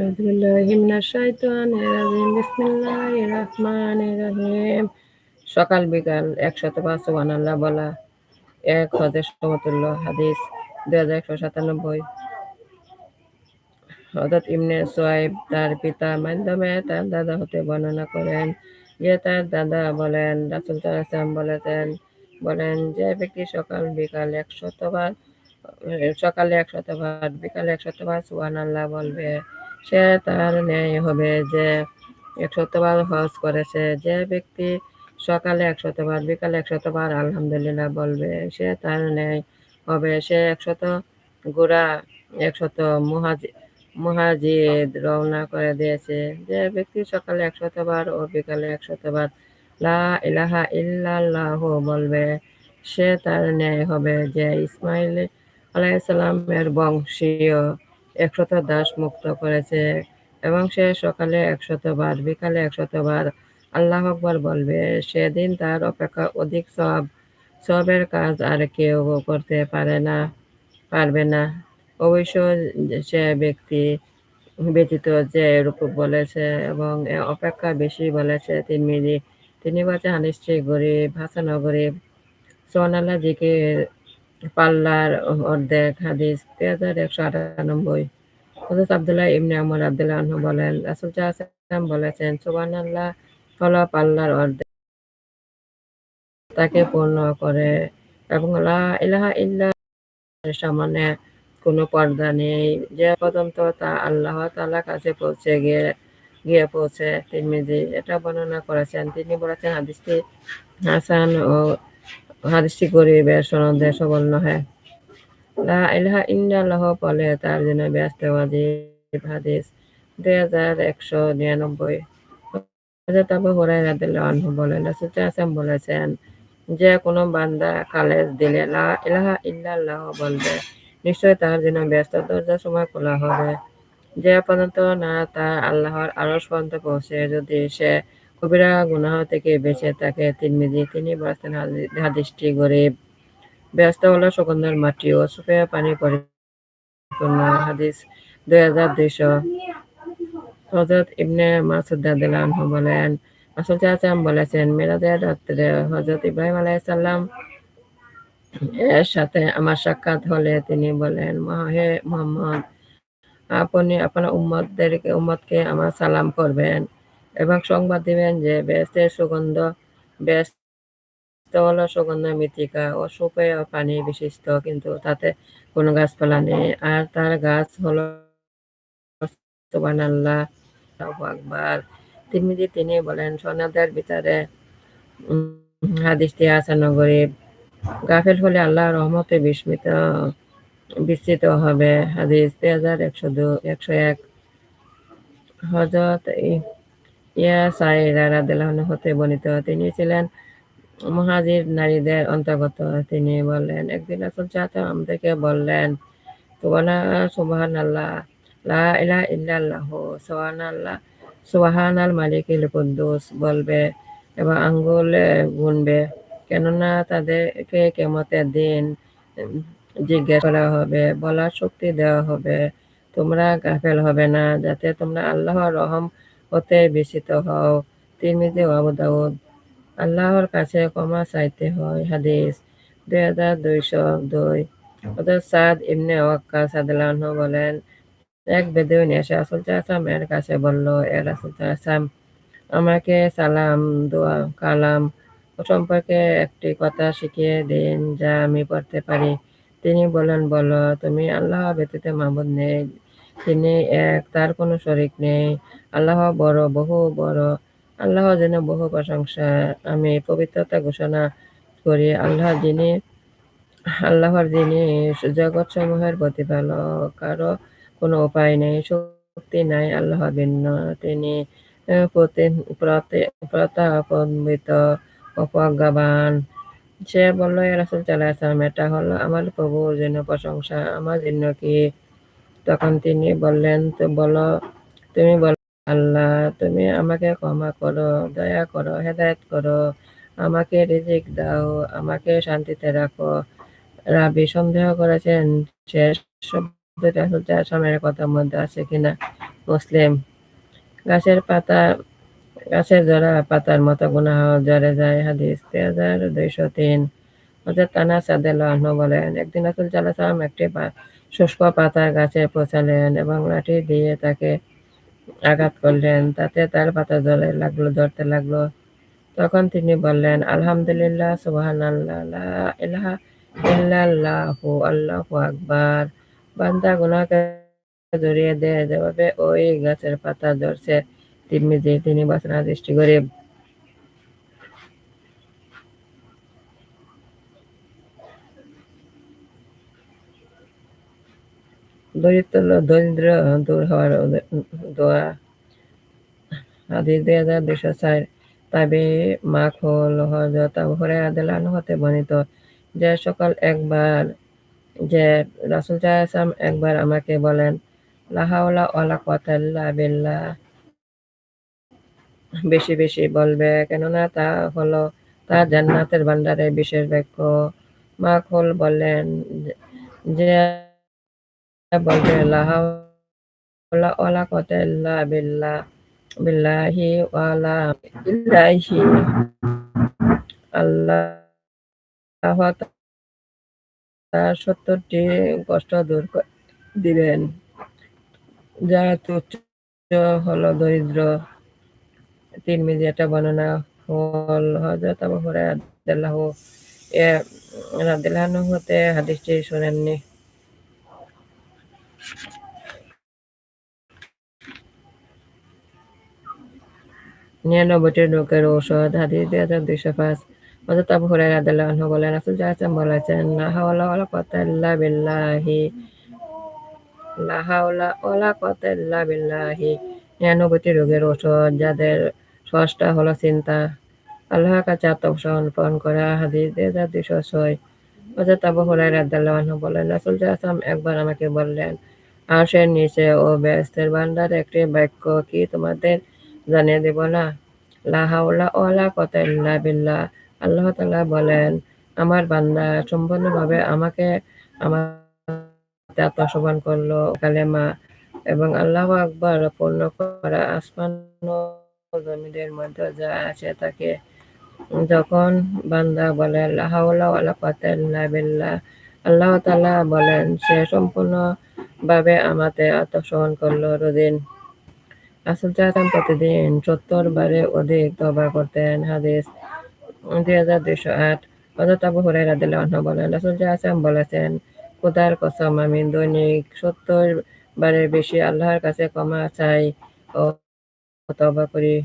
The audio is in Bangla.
أعوذ بالله من الشيطان الرجيم بسم الله الرحمن الرحيم সকাল বিকাল একশত পাঁচ সুবহানাল্লাহ বলা এক হজের সমতুল্য হাদিস দুই হাজার একশো সাতানব্বই হজরত ইবনে সোয়াইব তার পিতার মাধ্যমে তার দাদা হতে বর্ণনা করেন যে তার দাদা বলেন রাসুল সাল্লাম বলেছেন বলেন যে ব্যক্তি সকাল বিকাল একশতবার সকালে একশতবার বিকালে একশতবার সুহান আল্লাহ বলবে সে তার ন্যায় হবে যে একশতবার হজ করেছে। যে ব্যক্তি সকালে একশতবার, বিকালে একশতবার আলহামদুলিল্লাহ বলবে, সে তার ন্যায় হবে। সে একশত গোড়া, একশত মহাজি, মহাজিদ রওনা করে দিয়েছে। যে ব্যক্তি সকালে একশতবার ও বিকালে একশতবার লা ইলাহা ইল্লাল্লাহ বলবে, সে তার ন্যায় হবে। যে ইসমাইল আলাইসাল্লামের বংশীয় একশত দাস মুক্ত করেছে এবং সে সকালে একশতবার, বিকালে একশতবার আল্লাহ আকবর বলবে, সেদিন তার অপেক্ষা অধিক সব, সবের কাজ আর কেউ করতে পারে না, পারবে না। অবশ্য সে ব্যক্তি ব্যতীত যে এরূপ বলেছে এবং অপেক্ষা বেশি বলেছে তিনি তিনি বলছেন হানিশ্রী গরিব হাসান গরিব সোনাল্লা জিকির পাল্লার অর্ধেক হাদিস দুই হাজার একশো আটানব্বই। হজরত আবদুল্লাহ ইবনে আমর আবদুল্লাহ বলেন, রাসুল চাহাম বলেছেন সোবান আল্লাহ হলো পাল্লার অর্ধেক তাকে পূর্ণ করে এবং ইলাহা ইল্লা সামনে কোনো পর্দা নেই। যে পর্যন্ত তা আল্লাহ তালা কাছে পৌঁছে গিয়ে গিয়ে পৌঁছে, তিরমিজি এটা বর্ণনা করেছেন। তিনি বলেছেন, হাদিসটি হাসান ও হাদিসটি গরিবের সনদে সবর্ণ হয়। লা বলে, তার জন্য হাদিস দুই হাজার একশো নিরানব্বই। আনহু বলেন বলেছেন, যে কোনো বান্দা খালেজ দিলে লা ইলাহা ইল্লাল্লাহ বলবে নিশ্চয় তার জন্য ব্যস্ত দরজার সময় খোলা হবে। যে পর্যন্ত না তার আল্লাহর আরস পর্যন্ত পৌঁছে, যদি সে কবিরা গুনাহ থেকে বেঁচে থাকে। তিনমিজি তিনি বলেছেন হাদিসটি গরিব, ব্যস্ত হলো সুগন্ধের মাটি ও সুপে পানি পরিপূর্ণ। হাদিস দুই হাজার দুইশো। হজরত ইবনে মাসুদ আনহু বলেন আসল চাচাম বলেছেন মেরাদের রাত্রে হজরত ইব্রাহিম আলাইসাল্লাম এর সাথে আমার সাক্ষাৎ হলে তিনি বলেন, হে মোহাম্মদ, আপনি, আপনার উম্মতদেরকে, উম্মতকে আমার সালাম করবেন। এবং সংবাদ দিবেন যে বেস্তের সুগন্ধ, ব্যস্ত হলো সুগন্ধ মৃত্তিকা ও সুপেয় পানি বিশিষ্ট, কিন্তু তাতে কোনো গাছপালা নেই। আর তার গাছ হল আকবার। তিনি বলেন সোনাদের বিচারে হাদিসটি আসান গরিব গাফেল হলে আল্লাহ রহমতে বিস্মিত, বিস্তৃত হবে। হাদিস দুই হাজার একশো দু, একশো এক। হজরত হতে তিনি ছিলেন মহাজির নারীদের অন্তর্গত। তিনি বললেন, একদিন আসল চাচা আমাদেরকে বললেন সুবাহান আল্লাহ লা ইলা ইল্লাল্লাহ সোহান আল্লাহ সোহান আল কুদ্দুস বলবে এবং আঙ্গুলে গুনবে। কেননা তাদেরকে কেমতের দিন জিজ্ঞেস করা হবে, বলার শক্তি দেওয়া হবে। তোমরা গাফেল হবে না, যাতে তোমরা আল্লাহর রহম হতে বিস্মিত হও। তিরমিজি আবু দাউদ, আল্লাহর কাছে ক্ষমা চাইতে হয়। হাদিস দুই হাজার দুইশো দুই। অর্থাৎ সাদ ইবনে ওয়াক্কা সাদলাহ বলেন, এক বেদুইন এসে আসল আসামের কাছে বলল, এ রাসুল আসাম আমাকে সালাম, দোয়া, কালাম সম্পর্কে একটি কথা শিখিয়ে দিন যা আমি পড়তে পারি। তিনি বলেন বলো, তুমি আল্লাহ ব্যতীত মাহবুদ নেই তিনি এক, তার কোনো শরিক নেই। আল্লাহ বড়, বহু বড়। আল্লাহ যেন বহু প্রশংসা। আমি পবিত্রতা ঘোষণা করি, আল্লাহ যিনি, আল্লাহর যিনি জগৎ সমূহের প্রতিপালক, কারও কোনো উপায় নেই, শক্তি নাই, আল্লাহ ভিন্ন। তিনি প্রতাপন্বিত, অপজ্ঞাবান। সে বলল রাসুল চালাম এটা হলো আমার প্রভুর জন্য প্রশংসা, আমার জন্য কি? তখন তিনি বললেন, তো বলো, তুমি বল, আল্লাহ, তুমি আমাকে ক্ষমা করো, দয়া করো, হেদায়ত করো, আমাকে রিজিক দাও, আমাকে শান্তিতে রাখো। রাবি সন্দেহ করেছেন শেষ কথার মধ্যে আছে কিনা? মুসলিম, গাছের পাতা, গাছের জোড়া পাতার মতো গুনাহ জরে যায়, হাদিস তিন হাজার দুইশো তিন। হজরত তানা রাদিয়াল্লাহু বলেন, একদিন আসল ওয়াসাল্লাম একটি শুষ্ক পাতার গাছে পৌঁছালেন এবং লাঠি দিয়ে তাকে আঘাত করলেন। তাতে তার পাতা জ্বলে লাগল জ্বরতে লাগল। তখন তিনি বললেন, আলহামদুলিল্লাহ, সুবহানাল্লাহ, লা ইলাহা ইল্লাল্লাহু, আল্লাহু আকবার। বান্দা গুনাহকে জড়িয়ে দেয়। যেভাবে ওই গাছের পাতা ঝরছে তিরমিজি, তিনি বাসনা দৃষ্টি গরিব দরিদ্র দরিদ্র, দূর হওয়ার দোয়া। দুশো চার তবে হতে বর্ণিত, যে সকল একবার, যে রাসুল একবার আমাকে বলেন ওয়ালা কুওয়াতা বিল্লাহ, বেশি বেশি বলবে, কেননা তা হলো তার জান্নাতের ভান্ডারে বিশেষ বাক্য। মাখল বলেন যে বলবে তার সত্তরটি কষ্ট দূর দিবেন। যা তুচ্ছ হলো দরিদ্র। তিন মিজি একটা বর্ণনা হল হজরত আবু হুরায়রা এ হতে হাদিসটি শুনেননি। নিরানব্বইটি রোগের ঔষধ হাজার দুইশো পাঁচ। বলেন বলেছেন বিল্লাহি। বিল্লাহি। নিরানব্বইটি রোগের ঔষধ যাদের ষষ্ঠটা হলো চিন্তা, আল্লাহর কাছে আত্মসমর্পণ করা হাদিস দুই হাজার দুইশো ছয়। হজরত বলেন, রাসূল সাল্লাল্লাহু একবার আমাকে বললেন আরশের নিচে ও ব্যস্তের ভান্ডারে একটি বাক্য কি তোমাদের জানিয়ে দেব না? লা হাওলা ওয়ালা কুওয়াতা ইল্লা বিল্লাহ। আল্লাহ তাআলা বলেন, আমার বান্দা সম্পূর্ণভাবে আমাকে আমার আত্মসমর্পণ করল, কালেমা। এবং আল্লাহ আকবার পূর্ণ করা আসমান জমিদের মধ্যে যা আছে তাকে যখন বান্দা বলে আল্লাহ তালা বলেন, সে সম্পূর্ণভাবে আমাতে আত্মসহন করল রদিন। রাসূল সাল্লাল্লাহু প্রতিদিন সত্তর বারে অধিক তওবা করতেন হাদিস দুই হাজার দুইশো আট। হযরত আবু হুরায়রা রাদিয়াল্লাহু বলেন, রাসূল সাল্লাল্লাহু বলেছেন, খোদার কসম, আমি দৈনিক সত্তর বারের বেশি আল্লাহর কাছে ক্ষমা চাই ও তওবা করি।